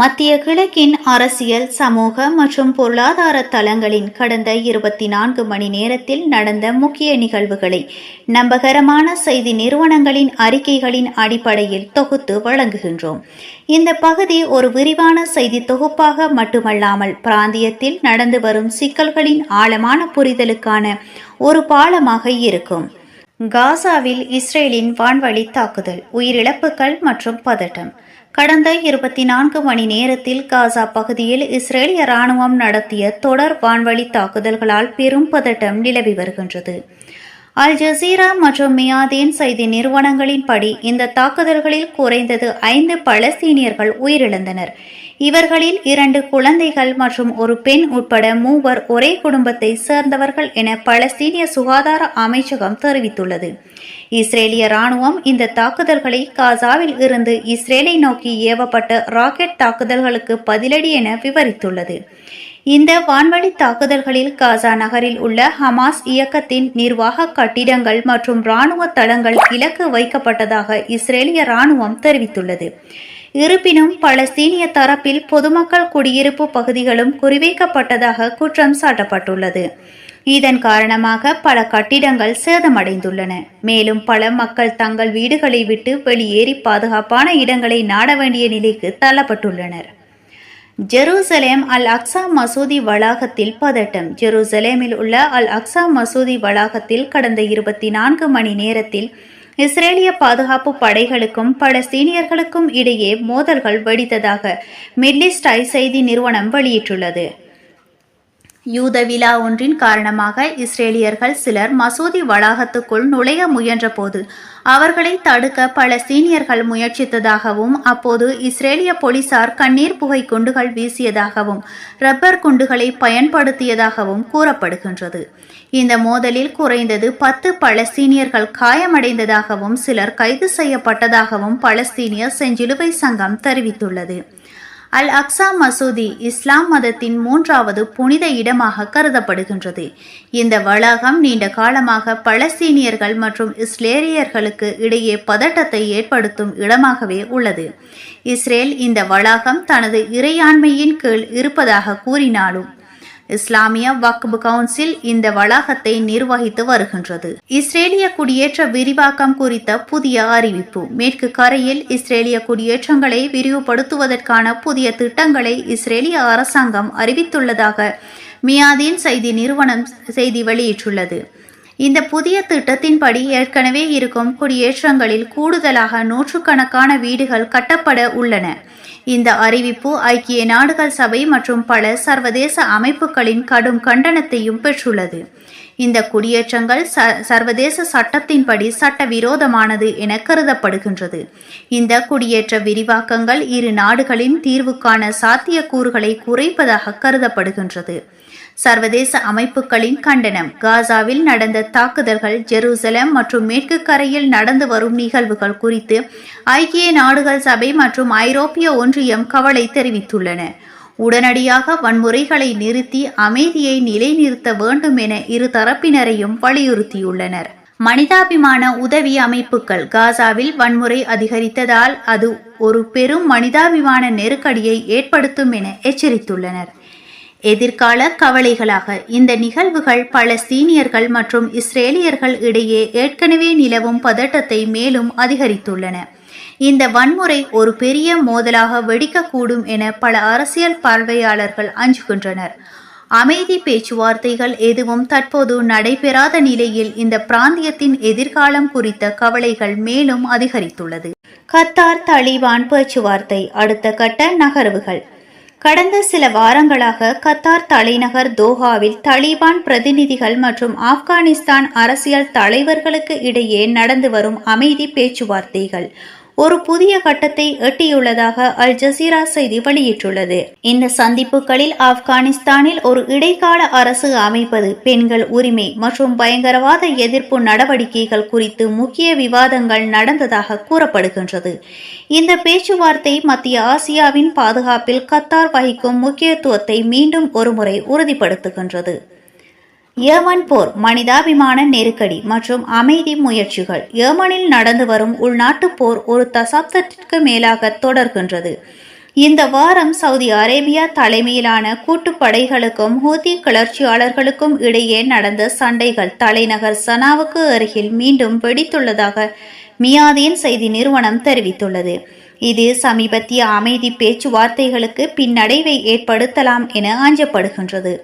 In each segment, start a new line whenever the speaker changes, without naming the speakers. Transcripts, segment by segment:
மத்திய கிழக்கின் அரசியல் சமூக மற்றும் பொருளாதார தளங்களின் கடந்த இருபத்தி நான்கு மணி நேரத்தில் நடந்த முக்கிய நிகழ்வுகளை நம்பகரமான செய்தி நிறுவனங்களின் அறிக்கைகளின் அடிப்படையில் தொகுத்து வழங்குகின்றோம். இந்த பகுதி ஒரு விரிவான செய்தி தொகுப்பாக மட்டுமல்லாமல் பிராந்தியத்தில் நடந்து வரும் சிக்கல்களின் ஆழமான புரிதலுக்கான ஒரு பாலமாக இருக்கும். காசாவில் இஸ்ரேலின் வான்வழி தாக்குதல் உயிரிழப்புகள் மற்றும் பதட்டம். கடந்த இருபத்தி நான்கு மணி நேரத்தில் காசா பகுதியில் இஸ்ரேலிய ராணுவம் நடத்திய தொடர் வான்வழி தாக்குதல்களால் பெரும் பதட்டம் நிலவி வருகின்றது. அல் ஜசீரா மற்றும் மியாதீன் செய்தி நிறுவனங்களின்படி இந்த தாக்குதல்களில் குறைந்தது ஐந்து பலஸ்தீனியர்கள் உயிரிழந்தனர். இவர்களில் இரண்டு குழந்தைகள் மற்றும் ஒரு பெண் உட்பட மூவர் ஒரே குடும்பத்தை சேர்ந்தவர்கள் என பலஸ்தீனிய சுகாதார அமைச்சகம் தெரிவித்துள்ளது. இஸ்ரேலிய ராணுவம் இந்த தாக்குதல்களை காசாவில் இருந்து இஸ்ரேலை நோக்கி ஏவப்பட்ட ராக்கெட் தாக்குதல்களுக்கு பதிலடி என விவரித்துள்ளது. இந்த வான்வழி தாக்குதல்களில் காசா நகரில் உள்ள ஹமாஸ் இயக்கத்தின் நிர்வாக கட்டிடங்கள் மற்றும் இராணுவ தளங்கள் இலக்கு வைக்கப்பட்டதாக இஸ்ரேலிய ராணுவம் தெரிவித்துள்ளது. இருப்பினும் பலஸ்தீனிய தரப்பில் பொதுமக்கள் குடியிருப்பு பகுதிகளும் குறிவைக்கப்பட்டதாக குற்றம் சாட்டப்பட்டுள்ளது. இதன் காரணமாக பல கட்டிடங்கள் சேதமடைந்துள்ளன. மேலும் பல மக்கள் தங்கள் வீடுகளை விட்டு வெளியேறி பாதுகாப்பான இடங்களை நாட வேண்டிய நிலைக்கு தள்ளப்பட்டுள்ளனர். ஜெருசலேம் அல் அக்ஸா மசூதி வளாகத்தில் பதட்டம். ஜெருசலேமில் உள்ள அல் அக்ஸா மசூதி வளாகத்தில் கடந்த இருபத்தி நான்கு மணி நேரத்தில் இஸ்ரேலிய பாதுகாப்பு படைகளுக்கும் பலஸ்தீனியர்களுக்கும் இடையே மோதல்கள் வெடித்ததாக மிட்லிஸ்ட் ஐ செய்தி நிறுவனம் வெளியிட்டுள்ளது. யூத விழா ஒன்றின் காரணமாக இஸ்ரேலியர்கள் சிலர் மசூதி வளாகத்துக்குள் நுழைய முயன்றபோது அவர்களை தடுக்க பல சீனியர்கள் முயற்சித்ததாகவும் அப்போது இஸ்ரேலிய போலீசார் கண்ணீர் புகை குண்டுகள் வீசியதாகவும் ரப்பர் குண்டுகளை பயன்படுத்தியதாகவும் கூறப்படுகின்றது. இந்த மோதலில் குறைந்தது பத்து பலஸ்தீனியர்கள் காயமடைந்ததாகவும் சிலர் கைது செய்யப்பட்டதாகவும் பலஸ்தீனிய செஞ்சிலுவை சங்கம் தெரிவித்துள்ளது. அல் அக்ஸா மசூதி இஸ்லாம் மதத்தின் மூன்றாவது புனித இடமாக கருதப்படுகின்றது. இந்த வளாகம் நீண்ட காலமாக பலஸ்தீனியர்கள் மற்றும் இஸ்லேரியர்களுக்கு இடையே பதட்டத்தை ஏற்படுத்தும் இடமாகவே உள்ளது. இஸ்ரேல் இந்த வளாகம் தனது இறையாண்மையின் கீழ் இருப்பதாக கூறினாலும் இஸ்லாமிய வக்பு கவுன்சில் இந்த வளாகத்தை நிர்வகித்து வருகின்றது. இஸ்ரேலிய குடியேற்ற விரிவாக்கம் குறித்த புதிய அறிவிப்பு. மேற்கு கரையில் இஸ்ரேலிய குடியேற்றங்களை விரிவுபடுத்துவதற்கான புதிய திட்டங்களை இஸ்ரேலிய அரசாங்கம் அறிவித்துள்ளதாக மியாதீன் செய்தி நிறுவனம் செய்தி வெளியிட்டுள்ளது. இந்த புதிய திட்டத்தின்படி ஏற்கனவே இருக்கும் குடியேற்றங்களில் கூடுதலாக நூற்றுக்கணக்கான வீடுகள் கட்டப்பட உள்ளன. இந்த அறிவிப்பு ஐக்கிய நாடுகள் சபை மற்றும் பல சர்வதேச அமைப்புகளின் கடும் கண்டனத்தையும் பெற்றுள்ளது. இந்த குடியேற்றங்கள் சர்வதேச சட்டத்தின்படி சட்டவிரோதமானது என கருதப்படுகின்றது. இந்த குடியேற்ற விரிவாக்கங்கள் இரு நாடுகளின் தீர்வுக்கான சாத்தியக்கூறுகளை குறைப்பதாக கருதப்படுகின்றது. சர்வதேச அமைப்புகளின் கண்டனம் காசாவில் நடந்த தாக்குதல்கள் ஜெருசலம் மற்றும் மேற்கு கரையில் நடந்து வரும் நிகழ்வுகள் குறித்து ஐக்கிய நாடுகள் சபை மற்றும் ஐரோப்பிய ஒன்றியம் கவலை தெரிவித்துள்ளன. உடனடியாக வன்முறைகளை நிறுத்தி அமைதியை நிலைநிறுத்த வேண்டும் என இரு தரப்பினரையும் வலியுறுத்தியுள்ளனர். மனிதாபிமான உதவி அமைப்புகள் காசாவில் வன்முறை அதிகரித்ததால் அது ஒரு பெரும் மனிதாபிமான நெருக்கடியை ஏற்படுத்தும் என எச்சரித்துள்ளனர். எதிர்கால கவலைகளாக இந்த நிகழ்வுகள் பலஸ்தீனியர்கள் மற்றும் இஸ்ரேலியர்கள் இடையே ஏற்கனவே நிலவும் பதட்டத்தை மேலும் அதிகரித்துள்ளன. இந்த வன்முறை ஒரு பெரிய மோதலாக வெடிக்கக்கூடும் என பல அரசியல் பார்வையாளர்கள் அஞ்சுகின்றனர். அமைதி பேச்சுவார்த்தைகள் எதுவும் தற்போது நடைபெறாத நிலையில் இந்த பிராந்தியத்தின் எதிர்காலம் குறித்த கவலைகள் மேலும் அதிகரித்துள்ளது. கத்தார் தலிபான் பேச்சுவார்த்தை அடுத்த கட்ட நகர்வுகள். கடந்த சில வாரங்களாக கத்தார் தலைநகர் தோஹாவில் தலிபான் பிரதிநிதிகள் மற்றும் ஆப்கானிஸ்தான் அரசியல் தலைவர்களுக்கு இடையே நடந்து வரும் அமைதி பேச்சுவார்த்தைகள். ஒரு புதிய கட்டத்தை எட்டியுள்ளதாக அல் ஜசீரா செய்தி வெளியிட்டுள்ளது. இந்த சந்திப்புகளில் ஆப்கானிஸ்தானில் ஒரு இடைக்கால அரசு அமைப்பது பெண்கள் உரிமை மற்றும் பயங்கரவாத எதிர்ப்பு நடவடிக்கைகள் குறித்து முக்கிய விவாதங்கள் நடந்ததாக கூறப்படுகின்றது. இந்த பேச்சுவார்த்தை மத்திய ஆசியாவின் பாதுகாப்பில் கத்தார் வகிக்கும் முக்கியத்துவத்தை மீண்டும் ஒருமுறை உறுதிப்படுத்துகின்றது. ஏமன் போர் மனிதாபிமான நெருக்கடி மற்றும் அமைதி முயற்சிகள் ஏமனில் நடந்து வரும் உள்நாட்டு போர் ஒரு தசாப்தத்திற்கு மேலாக தொடர்கின்றது. இந்த வாரம் சவுதி அரேபியா தலைமையிலான கூட்டுப்படைகளுக்கும் ஹூதி கிளர்ச்சியாளர்களுக்கும் இடையே நடந்த சண்டைகள் தலைநகர் சனாவுக்கு அருகில் மீண்டும் வெடித்துள்ளதாக மியாதின் செய்தி நிறுவனம் தெரிவித்துள்ளது. இது சமீபத்திய அமைதி பேச்சுவார்த்தைகளுக்கு பின்னடைவை ஏற்படுத்தலாம் என அஞ்சப்படுகின்றது.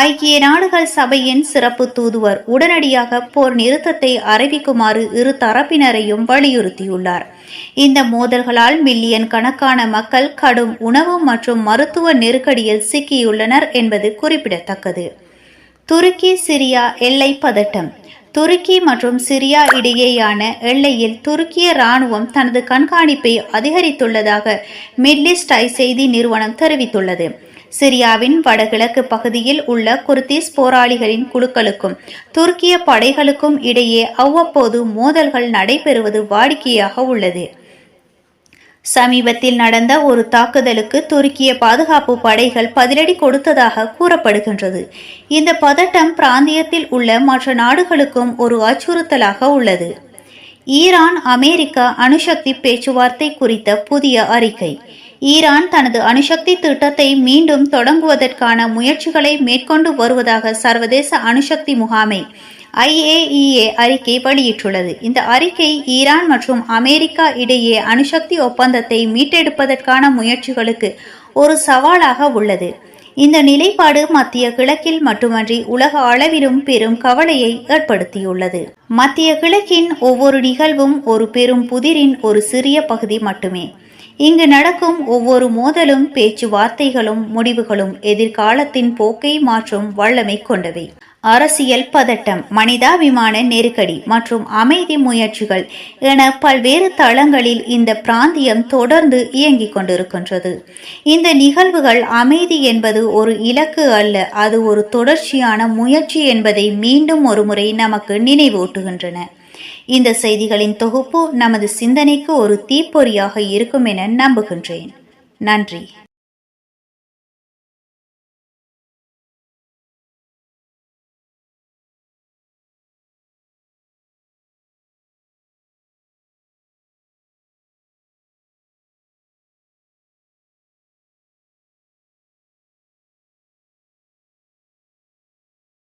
ஐக்கிய நாடுகள் சபையின் சிறப்பு தூதுவர் உடனடியாக போர் நிறுத்தத்தை அறிவிக்குமாறு இரு தரப்பினரையும் வலியுறுத்தியுள்ளார். இந்த மோதல்களால் மில்லியன் கணக்கான மக்கள் கடும் உணவு மற்றும் மருத்துவ நெருக்கடியில் சிக்கியுள்ளனர் என்பது குறிப்பிடத்தக்கது. துருக்கி சிரியா எல்லை பதட்டம். துருக்கி மற்றும் சிரியா இடையேயான எல்லையில் துருக்கிய ராணுவம் தனது கண்காணிப்பை அதிகரித்துள்ளதாக மிட்லிஸ்டை செய்தி நிறுவனம் தெரிவித்துள்ளது. சிரியாவின் வடகிழக்கு பகுதியில் உள்ள குர்திஸ் போராளிகளின் குழுக்களுக்கும் துருக்கிய படைகளுக்கும் இடையே அவ்வப்போது மோதல்கள் நடைபெறுவது வாடிக்கையாக உள்ளது. சமீபத்தில் நடந்த ஒரு தாக்குதலுக்கு துருக்கிய பாதுகாப்பு படைகள் பதிலடி கொடுத்ததாக கூறப்படுகின்றது. இந்த பதட்டம் பிராந்தியத்தில் உள்ள மற்ற நாடுகளுக்கும் ஒரு அச்சுறுத்தலாக உள்ளது. ஈரான் அமெரிக்கா அணுசக்தி பேச்சுவார்த்தை குறித்த புதிய அறிக்கை. ஈரான் தனது அணுசக்தி திட்டத்தை மீண்டும் தொடங்குவதற்கான முயற்சிகளை மேற்கொண்டு வருவதாக சர்வதேச அணுசக்தி முகாமை ஐஏஇஏ அறிக்கை வெளியிட்டுள்ளது. இந்த அறிக்கை ஈரான் மற்றும் அமெரிக்கா இடையே அணுசக்தி ஒப்பந்தத்தை மீட்டெடுப்பதற்கான முயற்சிகளுக்கு ஒரு சவாலாக உள்ளது. இந்த நிலைப்பாடு மத்திய கிழக்கில் மட்டுமன்றி உலக அளவிலும் பெரும் கவலையை ஏற்படுத்தியுள்ளது. மத்திய கிழக்கின் ஒவ்வொரு நிகழ்வும் ஒரு பெரும் புதிரின் ஒரு சிறிய பகுதி மட்டுமே. இங்கு நடக்கும் ஒவ்வொரு மோதலும் பேச்சுவார்த்தைகளும் முடிவுகளும் எதிர்காலத்தின் போக்கை மாற்றும் வல்லமை கொண்டவை. அரசியல் பதட்டம் மனிதாபிமான நெருக்கடி மற்றும் அமைதி முயற்சிகள் என பல்வேறு தளங்களில் இந்த பிராந்தியம் தொடர்ந்து இயங்கிக் கொண்டிருக்கின்றது. இந்த நிகழ்வுகள் அமைதி என்பது ஒரு இலக்கு அல்ல அது ஒரு தொடர்ச்சியான முயற்சி என்பதை மீண்டும் ஒருமுறை நமக்கு நினைவூட்டுகின்றன. இந்த செய்திகளின் தொகுப்பு நமது சிந்தனைக்கு ஒரு தீப்பொறியாக இருக்கும் என நம்புகின்றேன். நன்றி.